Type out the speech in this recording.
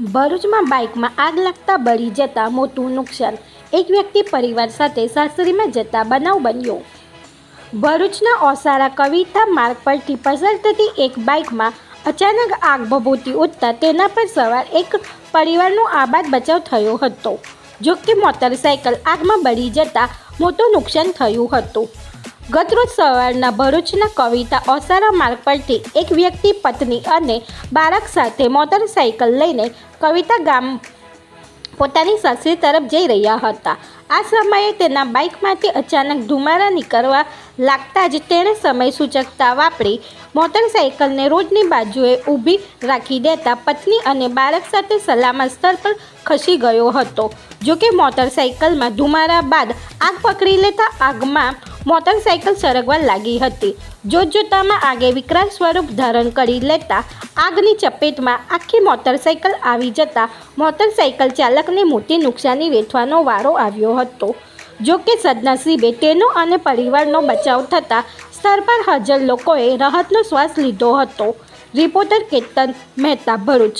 ભરૂચમાં બાઇકમાં આગ લાગતા બળી જતા મોટું નુકસાન. એક વ્યક્તિ પરિવાર સાથે સાસરીમાં જતા બનાવ બન્યો. ભરૂચના ઓસારા કવિતા માર્ગ પરથી પસાર થતી એક બાઇકમાં અચાનક આગ ભભૂતી ઉઠતા તેના પર સવાર એક પરિવારનો આબાદ બચાવ થયો હતો જો કે મોટરસાયકલ આગમાં બળી જતા મોટું નુકસાન થયું હતું. ગતરોજ સવારના ભરૂચના કવિતા ઓસારા માર્ગ પરથી એક વ્યક્તિ, પત્ની અને બાળક સાથે મોટરસાયકલ લઈને કવિતા ગામ પોતાની સાસરી તરફ જઈ રહ્યા હતા. આ સમયે તેના બાઇકમાંથી અચાનક ધુમારા નીકળવા લાગતા જ તેણે સમય સૂચકતા વાપરી મોટરસાયકલને રોડની બાજુએ ઊભી રાખી દેતા પત્ની અને બાળક સાથે સલામત સ્થળ પર ખસી ગયો હતો. જોકે મોટરસાયકલમાં ધુમારા બાદ આગ પકડી લેતા આગમાં મોટરસાયકલ સળગવા લાગી હતી. જોતજોતામાં આગે વિકરાળ સ્વરૂપ ધારણ કરી લેતા આગની ચપેટમાં આખી મોટરસાયકલ આવી જતા મોટરસાયકલ ચાલકને મોટી નુકસાની વેઠવાનો વારો આવ્યો હતો. જો કે સદનસીબે તેનો અને પરિવારનો બચાવ થતાં સ્થળ પર હાજર લોકોએ રાહતનો શ્વાસ લીધો હતો. રિપોર્ટર કેતન મહેતા ભરૂચ.